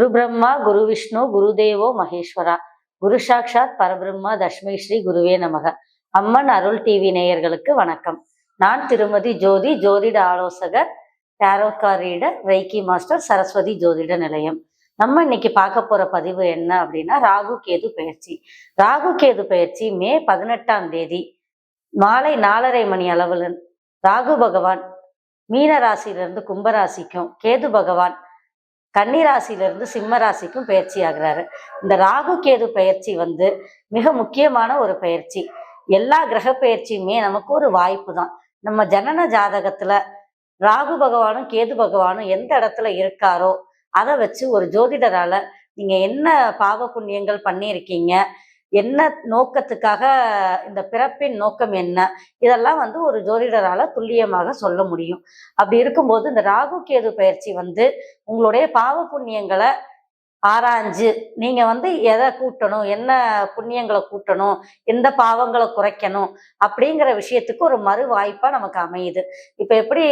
குரு பிரம்மா குரு விஷ்ணு குருதேவோ மகேஸ்வரா. குரு சாக்ஷாத் பரபிரம்மா தஷ்மை ஸ்ரீ குருவே நமக. அம்மன் அருள் டிவி நேயர்களுக்கு வணக்கம். நான் திருமதி ஜோதி ஜோதிட ஆலோசகர் tarot card reader reiki master Saraswathi ஜோதிட நிலையம். நம்ம இன்னைக்கு பார்க்க போற பதிவு என்ன அப்படின்னா ராகு கேது பயிற்சி. ராகு கேது பயிற்சி மே பதினெட்டாம் தேதி மாலை நாலரை மணி அளவில் ராகு பகவான் மீன ராசியிலிருந்து கும்பராசிக்கும் கேது பகவான் கன்னிராசியிலிருந்து சிம்ம ராசிக்கும் பயிற்சி ஆகுறாரு இந்த ராகு கேது பயிற்சி வந்து மிக முக்கியமான ஒரு பயிற்சி. எல்லா கிரக பயிற்சியுமே நமக்கு ஒரு வாய்ப்பு தான். நம்ம ஜனன ஜாதகத்துல ராகு பகவானும் கேது பகவானும் எந்த இடத்துல இருக்காரோ அதை வச்சு ஒரு ஜோதிடரால நீங்க என்ன பாவ புண்ணியங்கள் பண்ணியிருக்கீங்க என்ன நோக்கத்துக்காக இந்த பிறப்பின் நோக்கம் என்ன? இதெல்லாம் வந்து ஒரு ஜோதிடரால துல்லியமாக சொல்ல முடியும். அப்படி இருக்கும்போது இந்த ராகு கேது பயிற்சி வந்து உங்களுடைய பாவ புண்ணியங்களை ஆராய்ஞ்சு நீங்க வந்து எதை கூட்டணும் என்ன புண்ணியங்களை கூட்டணும் எந்த பாவங்களை குறைக்கணும் அப்படிங்கிற விஷயத்துக்கு ஒரு மறு வாய்ப்பா நமக்கு அமையுது. இப்ப எப்படி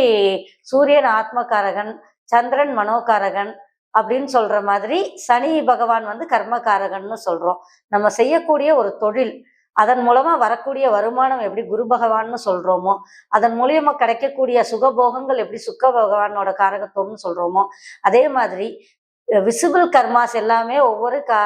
சூரியன் ஆத்மகாரகன் சந்திரன் மனோகாரகன் அப்படின்னு சொல்ற மாதிரி சனி பகவான் வந்து கர்மகாரகன்னு சொல்றோம். நம்ம செய்யக்கூடிய ஒரு தொழில் அதன் மூலமா வரக்கூடிய வருமானம் எப்படி குரு பகவான்னு சொல்றோமோ அதன் மூலியமா கிடைக்கக்கூடிய சுகபோகங்கள் எப்படி சுக்க பகவானோட காரகத்துவம்னு சொல்றோமோ அதே மாதிரி விசிபிள் கர்மாஸ் எல்லாமே ஒவ்வொரு கா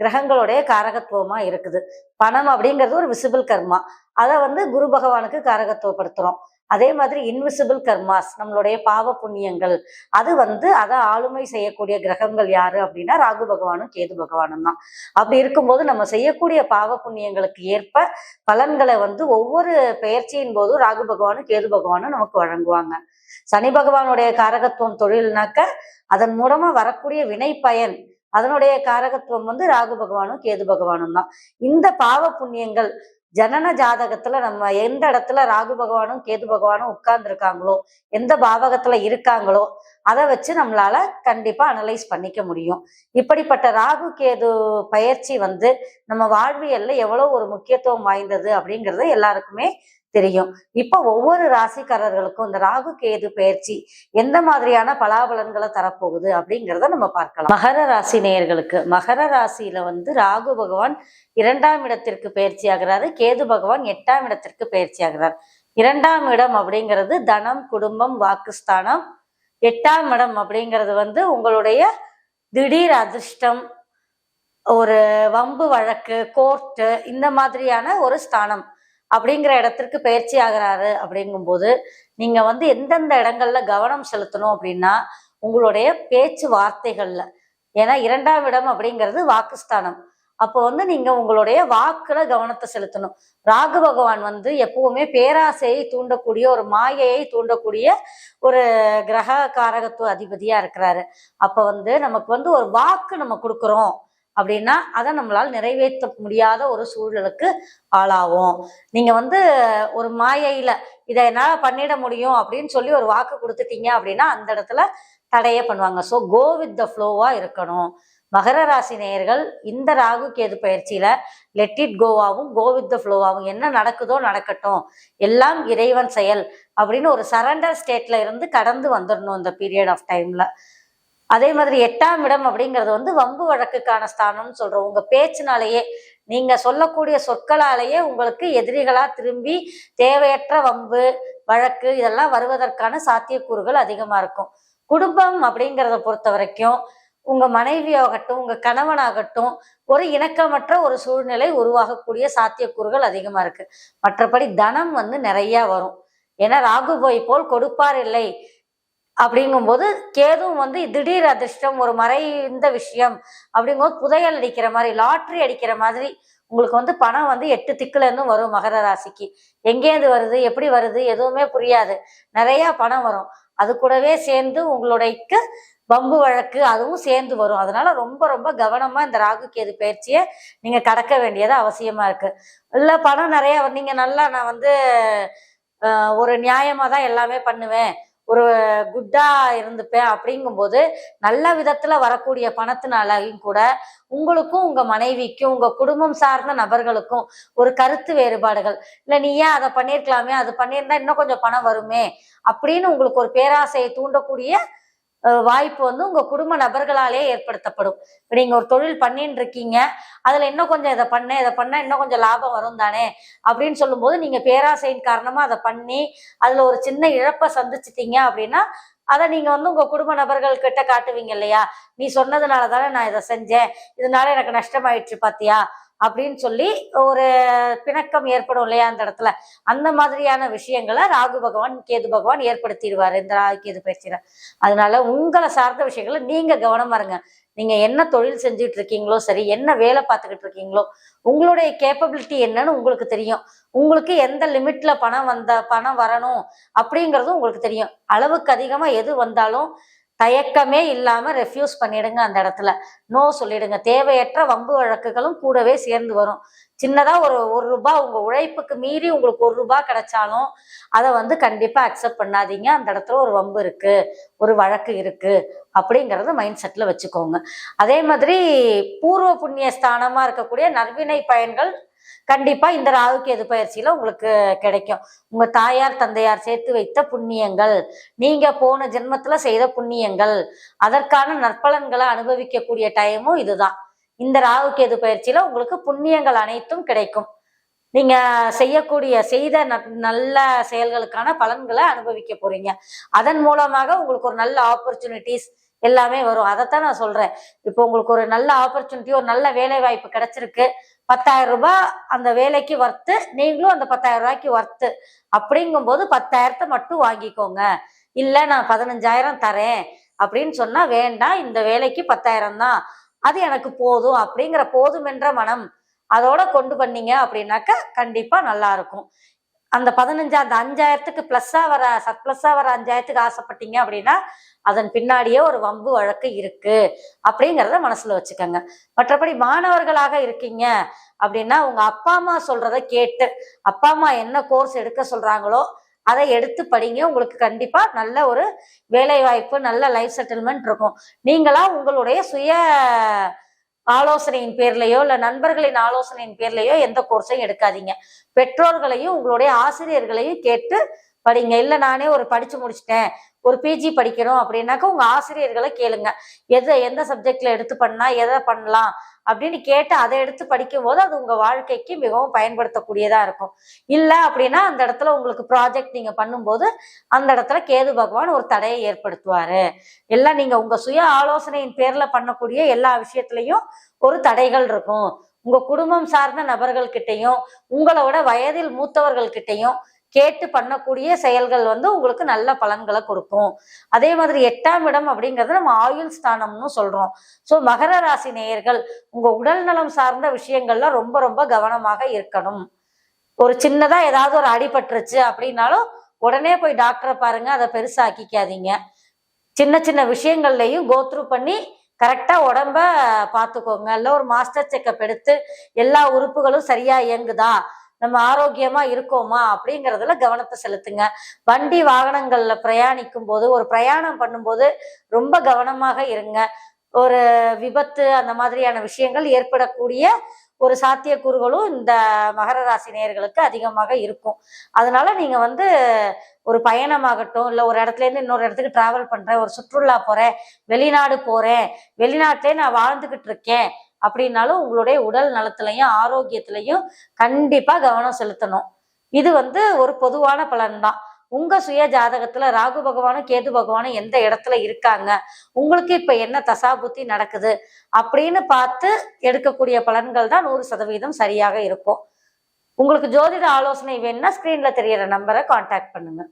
கிரகங்களுடைய காரகத்துவமா இருக்குது. பணம் அப்படிங்கிறது ஒரு விசிபிள் கர்மா அதை வந்து குரு பகவானுக்கு காரகத்துவப்படுத்துறோம். அதே மாதிரி இன்விசிபிள் கர்மாஸ் நம்மளுடைய பாவ புண்ணியங்கள் அது வந்து அதை ஆளுமை செய்யக்கூடிய கிரகங்கள் யாரு அப்படின்னா ராகு பகவானும் கேது பகவானும் தான். அப்படி இருக்கும்போது நம்ம செய்யக்கூடிய பாவ புண்ணியங்களுக்கு ஏற்ப பலன்களை வந்து ஒவ்வொரு பெயர்ச்சியின் போதும் ராகு பகவானும் கேது பகவானும் நமக்கு வழங்குவாங்க. சனி பகவானுடைய காரகத்துவம் தொழில்னாக்க அதன் மூலமா வரக்கூடிய வினை பயன் அதனுடைய காரகத்துவம் வந்து ராகு பகவானும் கேது பகவானும் தான். இந்த பாவ புண்ணியங்கள் ஜனன ஜாதகத்துல நம்ம எந்த இடத்துல ராகு பகவானும் கேது பகவானும் உட்கார்ந்துருக்காங்களோ எந்த பாவகத்துல இருக்காங்களோ அதை வச்சு நம்மளால கண்டிப்பா அனலைஸ் பண்ணிக்க முடியும். இப்படிப்பட்ட ராகு கேது பயிற்சி வந்து நம்ம வாழ்வியல்ல எவ்வளவு ஒரு முக்கியத்துவம் வாய்ந்தது அப்படிங்கிறது எல்லாருக்குமே தெரியும். இப்போ ஒவ்வொரு ராசிக்காரர்களுக்கும் இந்த ராகு கேது பயிற்சி எந்த மாதிரியான பலாபலன்களை தரப்போகுது அப்படிங்கிறத நம்ம பார்க்கலாம். மகர ராசி நேயர்களுக்கு மகர ராசியில வந்து ராகு பகவான் இரண்டாம் இடத்திற்கு பயிற்சி ஆகிறாரு. கேது பகவான் எட்டாம் இடத்திற்கு பயிற்சி ஆகிறார். இரண்டாம் இடம் அப்படிங்கிறது தனம் குடும்பம் வாக்குஸ்தானம். எட்டாம் இடம் அப்படிங்கிறது வந்து உங்களுடைய திடீர் அதிர்ஷ்டம் ஒரு வம்பு வழக்கு கோர்ட்டு இந்த மாதிரியான ஒரு ஸ்தானம். அப்படிங்கிற இடத்திற்கு பயிற்சி ஆகிறாரு அப்படிங்கும்போது நீங்க வந்து எந்தெந்த இடங்கள்ல கவனம் செலுத்தணும் அப்படின்னா உங்களுடைய பேச்சு வார்த்தைகள்ல ஏன்னா இரண்டாம் இடம் அப்படிங்கிறது வாக்குஸ்தானம். அப்போ வந்து நீங்க உங்களுடைய வாக்குல கவனத்தை செலுத்தணும். ராகு பகவான் வந்து எப்பவுமே பேராசையை தூண்டக்கூடிய ஒரு மாயையை தூண்டக்கூடிய ஒரு கிரக காரகத்துவ அதிபதியா இருக்கிறாரு. அப்ப வந்து நமக்கு வந்து ஒரு வாக்கு நம்ம கொடுக்குறோம். அப்படின்னா அதை நம்மளால் நிறைவேற்ற முடியாத ஒரு சூழலுக்கு ஆளாகும் நீங்க வந்து ஒரு மாயையில இதை என்னால பண்ணிட முடியும் அப்படின்னு சொல்லி ஒரு வாக்கு கொடுத்துட்டீங்க அப்படின்னா அந்த இடத்துல தடையே பண்ணுவாங்க. ஸோ கோ வித் த ஃப்ளோவா இருக்கணும். மகர ராசி நேயர்கள் இந்த ராகு கேது பயிற்சியில லெட் இட் கோவாவும் கோ வித் த ஃப்ளோவாகவும் என்ன நடக்குதோ நடக்கட்டும். எல்லாம் இறைவன் செயல் அப்படின்னு ஒரு சரண்டர் ஸ்டேட்ல இருந்து கடந்து வந்துடணும் இந்த பீரியட் ஆஃப் டைம்ல அதே மாதிரி எட்டாம் இடம் அப்படிங்கிறது வந்து வம்பு வழக்குக்கான ஸ்தானம்னு சொல்றோம். உங்க பேச்சினாலேயே நீங்க சொல்லக்கூடிய சொற்களாலேயே உங்களுக்கு எதிரிகளா திரும்பி தேவையற்ற வம்பு வழக்கு இதெல்லாம் வருவதற்கான சாத்தியக்கூறுகள் அதிகமா இருக்கும். குடும்பம் அப்படிங்கிறத பொறுத்த வரைக்கும் உங்க மனைவியாகட்டும் உங்க கணவனாகட்டும் ஒரு இணக்கமற்ற ஒரு சூழ்நிலை உருவாகக்கூடிய சாத்தியக்கூறுகள் அதிகமா இருக்கு. மற்றபடி தனம் வந்து நிறைய வரும். ஏன்னா ராகு போய் போல் கொடுப்பார் இல்லை. அப்படிங்கும்போது கேதுவும் வந்து திடீர் அதிர்ஷ்டம் ஒரு மறைந்த விஷயம் அப்படிங்கும்போது புதையல் அடிக்கிற மாதிரி லாட்ரி அடிக்கிற மாதிரி உங்களுக்கு வந்து பணம் வந்து எட்டு திக்குல இருந்தும் வரும் மகர ராசிக்கு. எங்கேருந்து வருது எப்படி வருது எதுவுமே புரியாது. நிறைய பணம் வரும். அது கூடவே சேர்ந்து உங்களுடைய வம்பு வழக்கு அதுவும் சேர்ந்து வரும். அதனால ரொம்ப ரொம்ப கவனமா இந்த ராகு கேது பயிற்சியை நீங்க கடக்க வேண்டியது அவசியமா இருக்கு. இல்ல பணம் நிறைய நீங்க நல்லா நான் வந்து ஒரு நியாயமா தான் எல்லாமே பண்ணுவேன். ஒரு குட்டா இருந்துப்பேன் அப்படிங்கும்போது நல்ல விதத்துல வரக்கூடிய பணத்தினாலையும் கூட உங்களுக்கும் உங்க மனைவிக்கும் உங்க குடும்பம் சார்ந்த நபர்களுக்கும் ஒரு கருத்து வேறுபாடுகள். இல்ல நீ ஏன் அதை பண்ணிருக்கலாமே அது பண்ணியிருந்தா இன்னும் கொஞ்சம் பணம் வருமே? அப்படின்னு உங்களுக்கு ஒரு பேராசையை தூண்டக்கூடிய வாய்ப்பு வந்து உங்க குடும்ப நபர்களாலே ஏற்படுத்தப்படும். இப்போ நீங்க ஒரு தொழில் பண்ணின்னு இருக்கீங்க அதுல இன்னும் கொஞ்சம் இதை பண்ண இதை பண்ணா இன்னும் கொஞ்சம் லாபம் வரும் தானே? அப்படின்னு சொல்லும்போது நீங்க பேராசையின் காரணமா அதை பண்ணி அதுல ஒரு சின்ன இழப்பை சந்திச்சிட்டீங்க அப்படின்னா அதை நீங்க வந்து உங்க குடும்ப நபர்கள் கிட்ட காட்டுவீங்க இல்லையா? நீ சொன்னதுனால தானே நான் இதை செஞ்சேன். இதனால எனக்கு நஷ்டமாயிடுச்சு பாத்தியா? அப்படின்னு சொல்லி ஒரு பிணக்கம் ஏற்படும் இல்லையா அந்த இடத்துல. அந்த மாதிரியான விஷயங்களை ராகு பகவான் கேது பகவான் ஏற்படுத்திடுவார். இந்த ராகு கேது பயிற்சியில. அதனால உங்களை சார்ந்த விஷயங்களை நீங்க கவனமா இருங்க. நீங்க என்ன தொழில் செஞ்சுட்டு இருக்கீங்களோ சரி என்ன வேலை பார்த்துக்கிட்டு இருக்கீங்களோ உங்களுடைய கேப்பபிலிட்டி என்னன்னு உங்களுக்கு தெரியும். உங்களுக்கு எந்த லிமிட்ல பணம் வந்த பணம் வரணும் அப்படிங்கிறதும் உங்களுக்கு தெரியும். அளவுக்கு அதிகமா எது வந்தாலும் தயக்கமே இல்லாம ரெஃப்யூஸ் பண்ணிடுங்க அந்த இடத்துல. நோ சொல்லிடுங்க. தேவையற்ற வம்பு வழக்குகளும் கூடவே சேர்ந்து வரும். சின்னதா ஒரு ஒரு ரூபாய் உங்க உழைப்புக்கு மீறி உங்களுக்கு ஒரு ரூபாய் கிடைச்சாலும் அதை வந்து கண்டிப்பா அக்செப்ட் பண்ணாதீங்க. அந்த இடத்துல ஒரு வம்பு இருக்கு ஒரு வழக்கு இருக்கு அப்படிங்கறத மைண்ட் செட்ல வச்சுக்கோங்க. அதே மாதிரி பூர்வ புண்ணிய ஸ்தானமா இருக்கக்கூடிய நற்வினை பயன்கள் கண்டிப்பா இந்த ராகு எது பயிற்சியில உங்களுக்கு கிடைக்கும். உங்க தாயார் தந்தையார் சேர்த்து வைத்த புண்ணியங்கள் நீங்க போன ஜென்மத்துல செய்த புண்ணியங்கள் அதற்கான நற்பலன்களை அனுபவிக்கக்கூடிய டைமும் இதுதான். இந்த ராகு கேது பயிற்சியில உங்களுக்கு புண்ணியங்கள் அனைத்தும் கிடைக்கும். நீங்க செய்யக்கூடிய செய்த ந- நல்ல செயல்களுக்கான பலன்களை அனுபவிக்க போறீங்க. அதன் மூலமாக உங்களுக்கு ஒரு நல்ல ஆப்பர்ச்சுனிட்டிஸ் எல்லாமே வரும். அதைத்தான் நான் சொல்றேன். இப்போ உங்களுக்கு ஒரு நல்ல ஆப்பர்ச்சுனிட்டி ஒரு நல்ல வேலை வாய்ப்பு கிடைச்சிருக்கு. பத்தாயிரம் ரூபாய் அந்த வேலைக்கு வர்த்து நீங்களும் அந்த பத்தாயிரம் ரூபாய்க்கு வர்த்து அப்படிங்கும்போது பத்தாயிரத்தை மட்டும் வாங்கிக்கோங்க. இல்ல நான் பதினஞ்சாயிரம் தரேன் அப்படின்னு சொன்னா வேண்டாம் இந்த வேலைக்கு பத்தாயிரம் தான். அது எனக்கு போதும் அப்படிங்கிற போதும் என்ற மனம் அதோட கொண்டு பண்ணீங்க அப்படின்னாக்க கண்டிப்பா நல்லா இருக்கும். அந்த பதினஞ்சா அந்த அஞ்சாயிரத்துக்கு பிளஸ்ஸா வர சர்ப்ளஸ்ஸா வர அஞ்சாயிரத்துக்கு ஆசைப்பட்டீங்க அப்படின்னா அதன் பின்னாடியே ஒரு வம்பு வழக்கு இருக்கு அப்படிங்கிறத மனசுல வச்சுக்கோங்க. மற்றபடி மாணவர்களாக இருக்கீங்க அப்படின்னா உங்க அப்பா அம்மா சொல்றத கேட்டு அப்பா அம்மா என்ன கோர்ஸ் எடுக்க சொல்றாங்களோ அதை எடுத்து படிங்க. உங்களுக்கு கண்டிப்பா நல்ல ஒரு வேலை வாய்ப்பு நல்ல லைஃப் செட்டில்மெண்ட் இருக்கும். நீங்களா உங்களுடைய சுய ஆலோசனையின் பேர்லையோ இல்ல நண்பர்களின் ஆலோசனையின் பேர்லையோ எந்த கோர்ஸையும் எடுக்காதீங்க. பெற்றோர்களையும் உங்களுடைய ஆசிரியர்களையும் கேட்டு படிங்க. இல்ல நானே ஒரு படிச்சு முடிச்சிட்டேன் ஒரு பிஜி படிக்கணும் அப்படின்னாக்கா உங்க ஆசிரியர்களை கேளுங்க. எதை எந்த சப்ஜெக்ட்ல எடுத்து பண்ணா எதை பண்ணலாம் அப்படின்னு கேட்டு அதை எடுத்து படிக்கும் போது அது உங்க வாழ்க்கைக்கு மிகவும் பயன்படுத்தக்கூடியதா இருக்கும். இல்லை அப்படின்னா அந்த இடத்துல உங்களுக்கு ப்ராஜெக்ட் நீங்க பண்ணும்போது அந்த இடத்துல கேது பகவான் ஒரு தடையை ஏற்படுத்துவாரு. எல்லாம் நீங்க உங்க சுய ஆலோசனையின் பேர்ல பண்ணக்கூடிய எல்லா விஷயத்திலையும் ஒரு தடைகள் இருக்கும். உங்க குடும்பம் சார்ந்த நபர்கள் கிட்டையும் உங்களோட வயதில் மூத்தவர்கள் கிட்டையும் கேட்டு பண்ணக்கூடிய செயல்கள் வந்து உங்களுக்கு நல்ல பலன்களை கொடுக்கும். அதே மாதிரி எட்டாம் இடம் அப்படிங்கறது நம்ம ஆயுள் ஸ்தானம்னு சொல்றோம். ஸோ மகர ராசி நேயர்கள் உங்க உடல் நலம் சார்ந்த விஷயங்கள்ல ரொம்ப ரொம்ப கவனமாக இருக்கணும். ஒரு சின்னதா ஏதாவது ஒரு அடிபட்டுருச்சு அப்படின்னாலும் உடனே போய் டாக்டரை பாருங்க அதை பெருசாக்கிக்காதீங்க. சின்ன சின்ன விஷயங்கள்லையும் கோத்ரூ பண்ணி கரெக்டா உடம்ப பார்த்துக்கோங்க. இல்ல ஒரு மாஸ்டர் செக்கப் எடுத்து எல்லா உறுப்புகளும் சரியா இயங்குதா? நம்ம ஆரோக்கியமா இருக்கோமா அப்படிங்கிறதுல கவனத்தை செலுத்துங்க. வண்டி வாகனங்கள்ல பிரயாணிக்கும் போது ஒரு பிரயாணம் பண்ணும்போது ரொம்ப கவனமாக இருங்க. ஒரு விபத்து அந்த மாதிரியான விஷயங்கள் ஏற்படக்கூடிய ஒரு சாத்தியக்கூறுகளும் இந்த மகர ராசி நேயர்களுக்கு அதிகமாக இருக்கும். அதனால நீங்க வந்து ஒரு பயணமாகட்டும் இல்லை ஒரு இடத்துல இருந்து இன்னொரு இடத்துக்கு டிராவல் பண்றேன் ஒரு சுற்றுலா போறேன் வெளிநாடு போறேன் வெளிநாட்டிலே நான் வாழ்ந்துகிட்டு இருக்கேன் அப்படின்னாலும் உங்களுடைய உடல் நலத்திலையும் ஆரோக்கியத்திலையும் கண்டிப்பா கவனம் செலுத்தணும். இது வந்து ஒரு பொதுவான பலன்தான். உங்க சுய ஜாதகத்துல ராகு பகவானும் கேது பகவானும் எந்த இடத்துல இருக்காங்க? உங்களுக்கு இப்ப என்ன தசாபுத்தி நடக்குது? அப்படின்னு பார்த்து எடுக்கக்கூடிய பலன்கள் தான் நூறு சதவீதம் சரியாக இருக்கும். உங்களுக்கு ஜோதிட ஆலோசனை வேணும்னா ஸ்கிரீன்ல தெரியற நம்பரை காண்டாக்ட் பண்ணுங்க.